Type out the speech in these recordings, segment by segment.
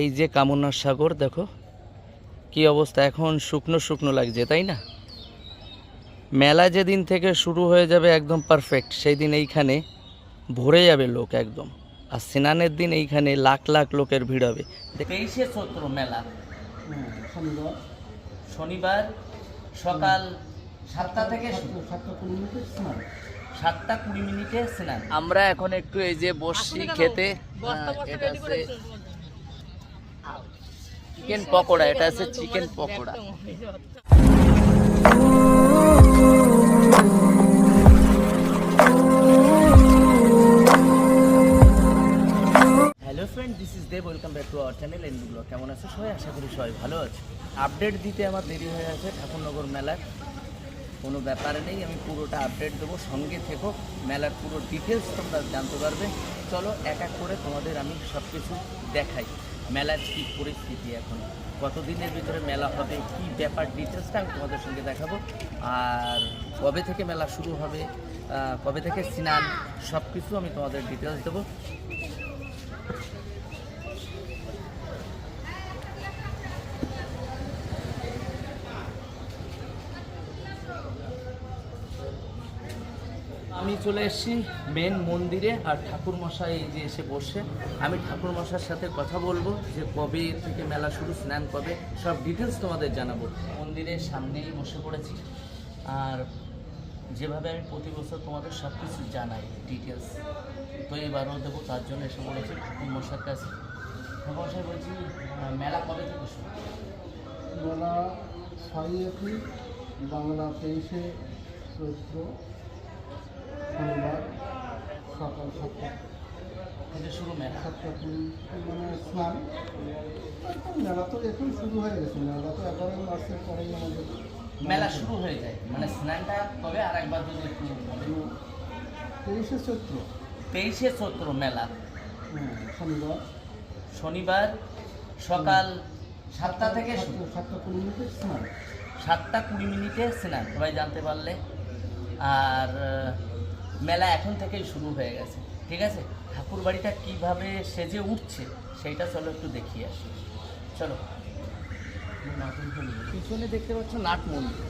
এই যে কামনার সাগর দেখো কি অবস্থা। এখন শুকনো শুকনো লাগছে তাই না? মেলা যেদিন থেকে শুরু হয়ে যাবে একদম পারফেক্ট সেই দিন এইখানে ভরে যাবে লোক একদম। আর স্নানের দিন এইখানে লাখ লাখ লোকের ভিড় হবে। তেইশে চৈত্র মেলা। শনিবার শনিবার সকাল সাতটা থেকে সাতটা কুড়ি মিনিটে স্নান। সাতটা কুড়ি মিনিটে স্নান। আমরা এখন একটু এই যে বসছি খেতে। হ্যাঁ, চিকেন পকোড়া এটা আছে chicken pakora hello friend is welcome to কেমন আছে সবাই? আশা করি সবাই ভালো আছে। আপডেট দিতে আমার দেরি হয়ে আছে ঠাকুরনগর মেলার। কোনো ব্যাপার নেই, আমি পুরোটা আপডেট দেবো। সঙ্গে থেকো, মেলার পুরো ডিটেলস তোমরা জানতে পারবে। চলো এক এক করে তোমাদের আমি সব কিছু দেখাই। মেলার কী পরিস্থিতি এখন? কতদিনের ভিতরে মেলা হবে? কি ব্যাপার? ডিটেলসটা আমি তোমাদের সঙ্গে দেখাবো। আর কবে থেকে মেলা শুরু হবে? কবে থেকে স্নান? সব কিছু আমি তোমাদের ডিটেলস দেবো আমি চলে এসেছি মেন মন্দিরে আর ঠাকুর মশাই যে এসে বসে আমি ঠাকুর মশার সাথে কথা বলব যে কবে থেকে মেলা শুরু, স্নান কবে, সব ডিটেলস তোমাদের জানাব। মন্দিরের সামনেই বসে পড়েছি আর যেভাবে আমি প্রতি বছর তোমাদের সব কিছু জানাই ডিটেলস তো এবারও দেবো, তার জন্য এসে পড়েছি ঠাকুর মশার কাছে। ঠাকুর মশাই বলছি মেলা কবে থেকে শুরু? মেলা ছয় এপ্রিল, বাংলা তেইশে চৈত্র। শনিবার সকাল সাতটা। থেকে শুরু মেলা। সাতটা কুড়ি। মানে স্নান। মেলা তো এখন শুরু হয়ে গেছে। মেলা তো এগারোই মাসের পরেই আমাদের মেলা শুরু হয়ে যায়। মানে স্নানটা কবে আর একবার যদি একটু তেইশে চৈত্র। তেইশে চৈত্র মেলা। হ্যাঁ, শনিবার। শনিবার সকাল সাতটা থেকে সাতটা- কুড়ি মিনিটে স্নান। সাতটা কুড়ি মিনিটে স্নান। সবাই জানতে পারলে। আর মেলা এখন থেকেই শুরু হয়ে গেছে। ঠিক আছে? ঠাকুর বাড়িটা কীভাবে সেজে উঠছে সেইটা চলো একটু দেখিয়ে আসি। চলো। পিছনে দেখতে পাচ্ছ নাট মন্দির।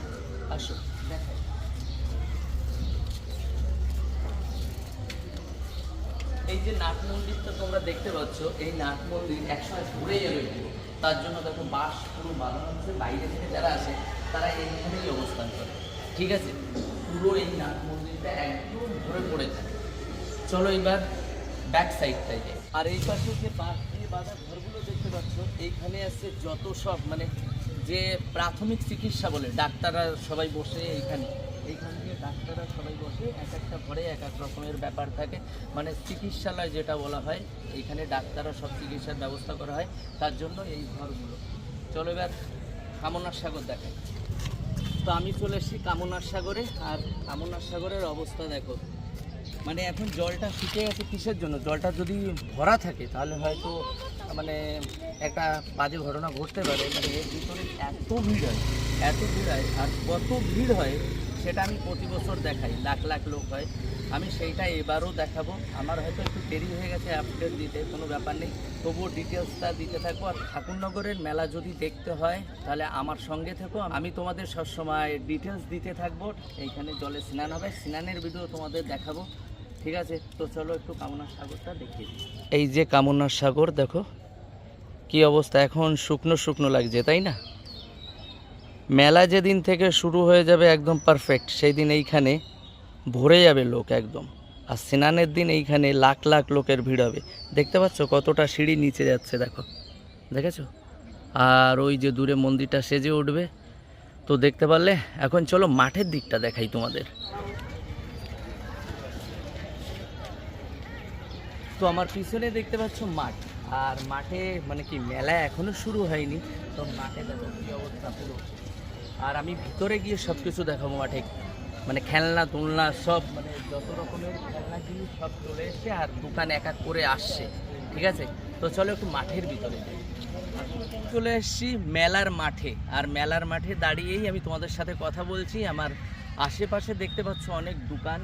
আসো। এই যে নাট মন্দিরটা তোমরা দেখতে পাচ্ছ, এই নাট মন্দির একসময় ঘুরে যাবে তার জন্য দেখো বাঁশ পুরো বানানো হচ্ছে বাইরে থেকে যারা আসে, তারা এইখানেই অবস্থান করে। ঠিক আছে? পুরো এই মন্দিরটা একদম ধরে পড়ে থাকে। চলো এবার ব্যাক সাইডটাই যাই। আর এই পাশে যে বাঁশ দিয়ে বাঁধা ঘরগুলো দেখতে পাচ্ছ, এইখানে আছে যত সব মানে যে প্রাথমিক চিকিৎসা বলে, ডাক্তাররা সবাই বসে এইখানে। এইখান থেকে ডাক্তাররা সবাই বসে, এক একটা ঘরে এক এক রকমের ব্যাপার থাকে। মানে চিকিৎসালয় যেটা বলা হয়, এইখানে ডাক্তাররা সব চিকিৎসার ব্যবস্থা করা হয়। তার জন্য এই ঘরগুলো। চলো এবার কামনার সাগর দেখাই। তো আমি চলে এসেছি কামনার সাগরে। আর কামনার সাগরের অবস্থা দেখো। মানে এখন জলটা শুকে গেছে কিসের জন্য? জলটা যদি ভরা থাকে, তাহলে হয়তো মানে একটা বাজে ঘটনা ঘটতে পারে। মানে এর ভিতরে এত ভিড় হয়, এত ভিড় হয়, আর কত ভিড় হয় সেটা আমি প্রতি বছর দেখাই, লাখ লাখ লোক হয়। আমি সেইটা এবারও দেখাবো। আমার হয়তো একটু দেরি হয়ে গেছে আপডেট দিতে, কোনো ব্যাপার নেই। তবুও ডিটেলসটা দিতে থাকব আর ঠাকুরনগরের মেলা যদি দেখতে হয়, তাহলে আমার সঙ্গে থেকো। আমি তোমাদের সবসময় ডিটেলস দিতে থাকব। এইখানে জলে স্নান হবে। স্নানের ভিডিও তোমাদের দেখাবো। ঠিক আছে? তো চলো একটু কামনার সাগরটা দেখিয়ে এই যে কামনার সাগর, দেখো। কি অবস্থা? এখন শুকনো শুকনো লাগছে, তাই না? মেলা যেদিন থেকে শুরু হয়ে যাবে একদম পারফেক্ট সেই দিন এইখানে ভরে যাবে লোক একদম। আর স্নানের দিন এইখানে লাখ লাখ লোকের ভিড় হবে। দেখতে পাচ্ছ কতটা সিঁড়ি নিচে যাচ্ছে, দেখো। দেখেছ? আর ওই যে দূরে মন্দিরটা সেজে উঠবে। তো দেখতে পারলে, এখন চলো মাঠের দিকটা দেখাই তোমাদের। তো আমার পিছনে দেখতে পাচ্ছ মাঠ। আর মাঠে মানে কি, মেলা এখনও শুরু হয়নি। তো মাঠে দেখো কি অবস্থা পুরো। আর আমি ভিতরে গিয়ে সব কিছু দেখাবো মাঠে। মানে খেলনা তুলনা সব মানে যত রকমের খেলনা জিনিস সব চলে এসছে আর দোকান এক এক করে আসছে, ঠিক আছে? তো চলো একটু মাঠের ভিতরে। চলে এসেছি মেলার মাঠে। আর মেলার মাঠে দাঁড়িয়েই আমি তোমাদের সাথে কথা বলছি। আমার আশেপাশে দেখতে পাচ্ছ অনেক দোকান।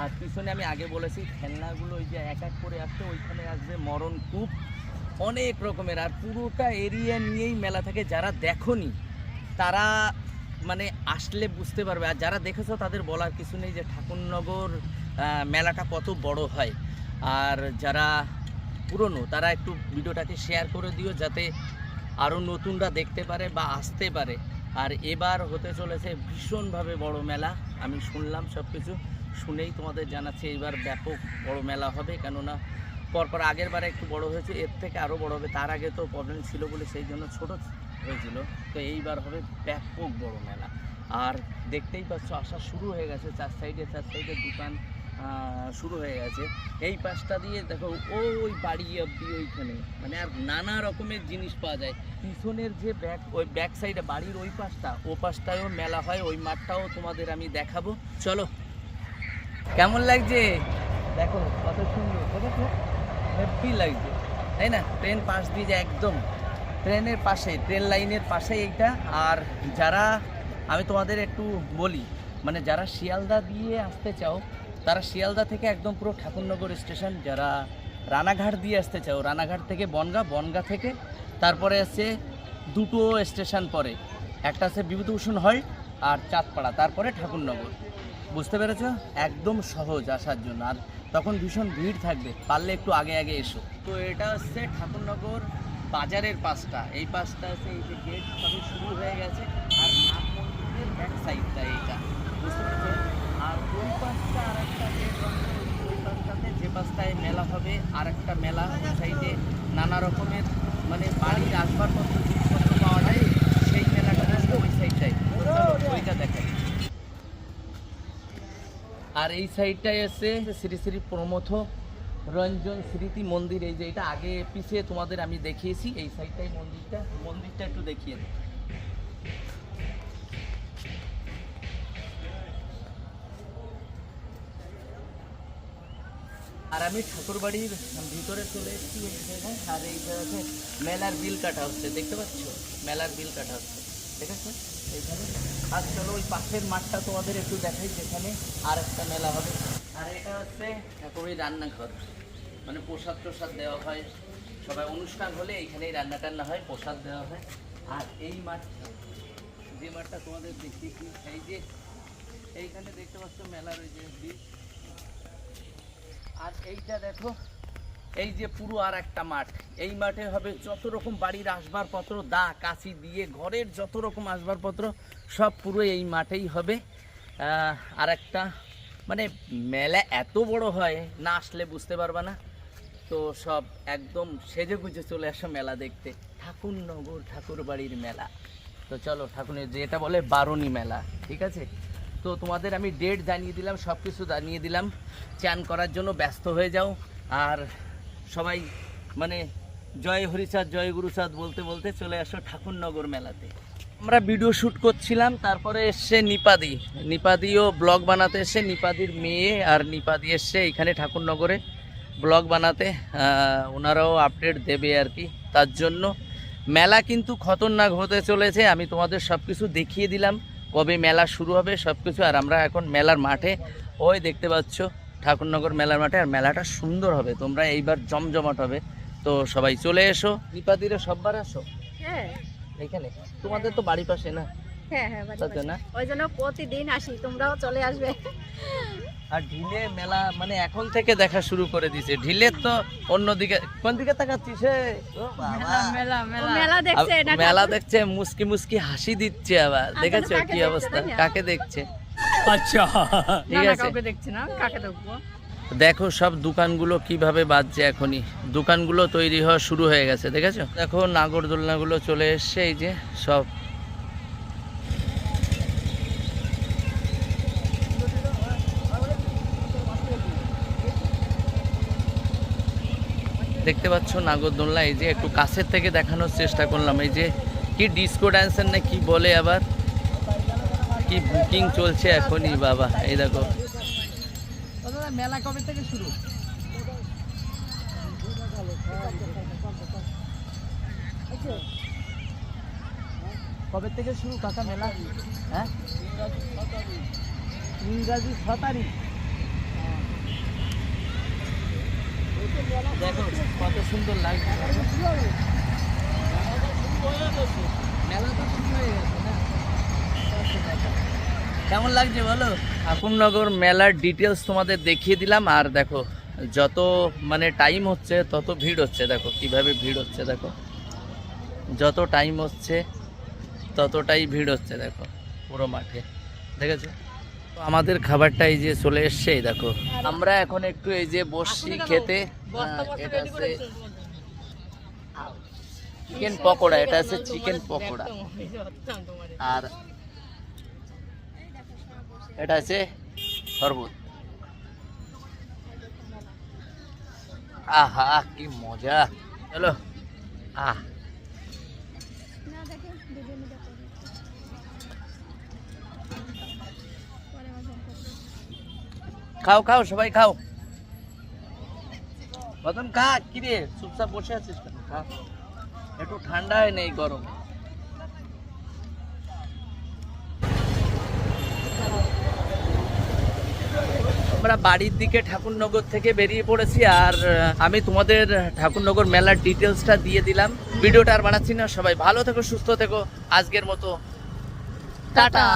আর পিছনে আমি আগে বলেছি, খেলনাগুলো ওই যে এক এক করে আসছে, ওইখানে আসবে মরণ কূপ। অনেক রকমের। আর পুরোটা এরিয়া নিয়েই মেলা থাকে। যারা দেখনি, তারা মানে আসলে বুঝতে পারবে। আর যারা দেখেছ তাদের বলার কিছু নেই যে ঠাকুরনগর মেলাটা কত বড় হয়। আর যারা পুরনো তারা একটু ভিডিওটাকে শেয়ার করে দিও যাতে আরও নতুনরা দেখতে পারে বা আসতে পারে। আর এবার হতে চলেছে ভীষণভাবে বড় মেলা। আমি শুনলাম সব কিছু শুনেই তোমাদের জানাচ্ছি এইবার ব্যাপক বড় মেলা হবে। কেননা পরপর আগের বারে একটু বড় হয়েছে, এর থেকে আরও বড় হবে। তার আগে তো প্রবলেম ছিল বলে সেই জন্য ছোট হয়েছিল। তো এইবার হবে ব্যাপক বড় মেলা। আর দেখতেই পাচ্ছ, আসা শুরু হয়ে গেছে। চার সাইডে চার সাইডে দোকান শুরু হয়ে গেছে। এই পাশটা দিয়ে দেখো, ওই বাড়ি অব্দি ওইখানে। মানে আর নানা রকমের জিনিস পাওয়া যায়। পিছনের যে ব্যাক ওই ব্যাক সাইডে বাড়ির ওই পাশটা, ও পাশটায়ও মেলা হয়, ওই মাঠটাও তোমাদের আমি দেখাবো। চলো। কেমন লাগছে? দেখো, কত সুন্দর হ্যাপি লাগছে। তাই না? ট্রেন পাশ দিয়ে একদম। ট্রেনের পাশে ট্রেন লাইনের পাশে এইটা। আর যারা, আমি তোমাদের একটু বলি মানে যারা শিয়ালদা দিয়ে আসতে চাও, তারা শিয়ালদা থেকে একদম পুরো ঠাকুরনগর স্টেশন, যারা রানাঘাট দিয়ে আসতে চাও, রানাঘাট থেকে বনগা বনগা থেকে তারপরে আছে দুটো স্টেশন পরে। একটা আছে বিভূতিভূষণ হল্ট আর চাঁদপাড়া, তারপরে ঠাকুরনগর। বুঝতে পেরেছ? একদম সহজ আসার জন্য। আর তখন ভীষণ ভিড় থাকবে, পারলে একটু আগে আগে এসো। তো এটা হচ্ছে ঠাকুরনগর বাজারের পাশটা এই পাশটা আছে, এই যে গেট সবই শুরু হয়ে গেছে, আর মন্দিরের ব্যাক সাইডটা এইটা। বুঝতে পেরেছ আর ওই পাশটা আর একটা গেট ওই পাশটাতে যে পাশটায় মেলা হবে আর একটা মেলা ওই সাইডে নানা রকমের মানে বাড়ির আসবাবপত্র, জিনিসপত্র পাওয়া যায়, সেই মেলাটা আসবে ওই সাইডটায় ওইটা দেখায় আর এই সাইডটায় আছে শ্রী শ্রী প্রমথ রঞ্জন স্মৃতি মন্দির, এই যে এটা আগে পিছিয়ে তোমাদের আমি দেখিয়েছি, এই সাইডটাই মন্দিরটা। মন্দিরটা একটু দেখিয়ে আর আমি ঠাকুরবাড়ির ভিতরে চলে এসেছি আর এই জায়গাতে মেলার বিল কাটা হচ্ছে, দেখতে পাচ্ছ? মেলার বিল কাটা হচ্ছে, ঠিক আছে? এইখানে। আর চলো, ওই পাশের মাঠটা তোমাদের একটু দেখাই, যেখানে আর একটা মেলা হবে। আর এটা হচ্ছে রান্নাঘর। মানে প্রসাদ প্রসাদ দেওয়া হয়। সবাই অনুষ্ঠান হলে এইখানেই রান্না টান্না হয়, প্রসাদ দেওয়া হয়। আর এই মাঠটা যে মাঠটা তোমাদের দেখিয়েছি, এই যে এইখানে দেখতে পাচ্ছ মেলার ওই যে আর এইটা দেখো, এই যে পুরো আর একটা মাঠ। এই মাঠে হবে যত রকম বাড়ির আসবাবপত্র, দা কাঁচি দিয়ে ঘরের যত রকম আসবাবপত্র, সব পুরো এই মাঠেই হবে। আর একটা মানে মেলা এত বড় হয়, না আসলে বুঝতে পারবা না। তো সব একদম সেজে গুজে চলে আসো মেলা দেখতে। ঠাকুরনগর ঠাকুর বাড়ির মেলা। তো চলো ঠাকুরের যেটা বলে বারুণী মেলা, ঠিক আছে? তো তোমাদের আমি ডেট জানিয়ে দিলাম সব কিছু জানিয়ে দিলাম। চান করার জন্য ব্যস্ত হয়ে যাও। আর সবাই মানে জয় হরিচাঁদ, জয় গুরুচাঁদ বলতে বলতে চলে আসো ঠাকুরনগর মেলাতে। আমরা ভিডিও শ্যুট করছিলাম, তারপরে এসছে নিপাদি। নিপাদিও ব্লগ বানাতে এসছে, নিপাদির মেয়ে আর নিপাদি এসছে এখানে ঠাকুরনগরে ব্লগ বানাতে। ওনারাও আপডেট দেবে আর কি। তার জন্য মেলা কিন্তু খতরনাক হতে চলেছে, আমি তোমাদের সব কিছু দেখিয়ে দিলাম, কবে মেলা শুরু হবে সব কিছু আর আমরা এখন মেলার মাঠে, ওই দেখতে পাচ্ছ, ঠাকুরনগর মেলার মাঠে। আর মেলাটা সুন্দর হবে, তোমরা এইবার জমজমাট হবে। তো সবাই চলে এসো, নিপাদিরে সববার আসো। হ্যাঁ। এখানে? তোমাদের তো বাড়ি পাশে না? হ্যাঁ হ্যাঁ বাড়ি পাশে। না ওই জন্য প্রতিদিন আসি তোমরাও চলে আসবে। আর ঢিলে মেলা মানে এখন থেকে দেখা শুরু করে দিছে। ঢিলের তো অন্যদিকে কোন দিকে তাকাচ্ছিস হে? ও বাবা। মেলা দেখছে মুস্কি মুস্কি হাসি দিচ্ছে আবার। দেখেছ কি অবস্থা? কাকে দেখছে? আচ্ছা। ঠিক আছে। কাউকে দেখছি না কাকে দেখব? দেখো সব দোকানগুলো কীভাবে বাজছে এখনই। দোকানগুলো তৈরি হওয়া শুরু হয়ে গেছে, দেখেছ? দেখো নাগরদোলনাগুলো চলে এসছে, এই যে সব। দেখতে পাচ্ছ নাগরদোলনা, এই যে একটু কাছের থেকে দেখানোর চেষ্টা করলাম। এই যে কি ডিস্কো ড্যান্সার না কি বলে আবার? কি বুকিং চলছে এখনই, বাবা, এই দেখো। মেলা কবে থেকে শুরু? কবে থেকে শুরু কাকা মেলা? হ্যাঁ? ইংরাজি ছ তারিখ। দেখো, কত সুন্দর লাগছে। মেলা তো শুরু হয়ে গেছে, না? কেমন লাগছে বলো? ঠাকুরনগর মেলার ডিটেলস তোমাদের দেখিয়ে দিলাম আর দেখো যত মানে টাইম হচ্ছে তত ভিড় হচ্ছে দেখো কীভাবে ভিড় হচ্ছে দেখো। যত টাইম হচ্ছে ততটাই ভিড় হচ্ছে দেখো পুরো মাঠে। দেখেছ? তো আমাদের খাবারটা এই যে চলে এসছে দেখো। আমরা এখন একটু এই যে বসছি খেতে। হ্যাঁ, চিকেন পকোড়া এটা আছে চিকেন পকোড়া। আর এটা আছে শরবত। আহা, কি মজা। চলো। আহ। খাও খাও, সবাই খাও। বদন খা কি রে চুপচাপ বসে আছিস কেন? খা। একটু ঠান্ডায় নেই গরম। আমরা বাড়ির দিকে ঠাকুরনগর থেকে বেরিয়ে পড়েছি আর আমি তোমাদের ঠাকুরনগর মেলার ডিটেলসটা দিয়ে দিলাম। ভিডিওটা আর বানাচ্ছি না। সবাই ভালো থেকো সুস্থ থেকো। আজকের মতো। টাটা।